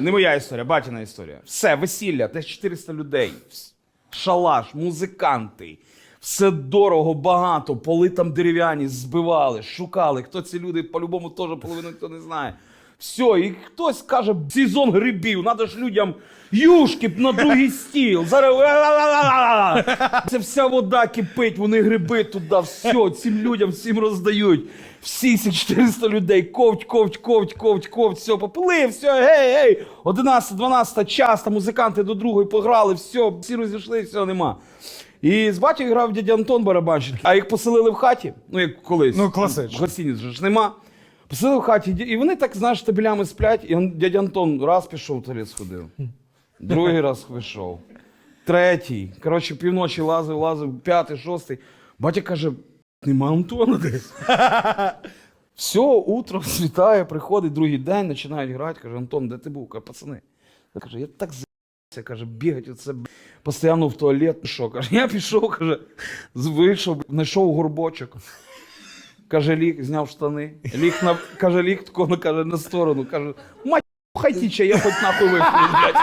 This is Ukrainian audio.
Не моя історія, батіна історія. Все, весілля, десь 400 людей. Шалаш, музиканти. Все дорого, багато, поли там дерев'яні, збивали, шукали. Хто ці люди, по-любому теж половину хто не знає. Все, і хтось каже, сезон грибів, треба ж людям юшки на другий стіл. Зараз це вся вода кипить, вони гриби туди, все, цим людям всім роздають. Всі ці 400 людей, ковть, ковть, ковть, ковть, ковть, все, попили, все, гей, гей, 11, 12 час, там музиканти до другої пограли, все, всі розійшли, все, нема. І з батьком грав дядя Антон барабанщик, а їх поселили в хаті, ну як колись. Ну, класично. Гостиниць же ж нема. Поселили в хаті, і вони так, знаєш, табелями сплять, і он, дядя Антон раз пішов в туалет сходив, другий раз вийшов, третій. Коротше, півночі лазив, лазив, п'ятий, шостий. Батя каже: нема Антона десь. Все, утро світає, приходить другий день, починають грати. Каже, Антон, де ти був? Каже, пацани. Я каже, я так з***ся, каже, бігать оце постійно в туалет. Що? Каже, я пішов, каже, вийшов, знайшов горбочок. Каже, ліг, зняв штани. Ліг на, каже, ліг каже, на сторону. Каже, мать, хай тіче, я хоч нахуй виплю, блядь.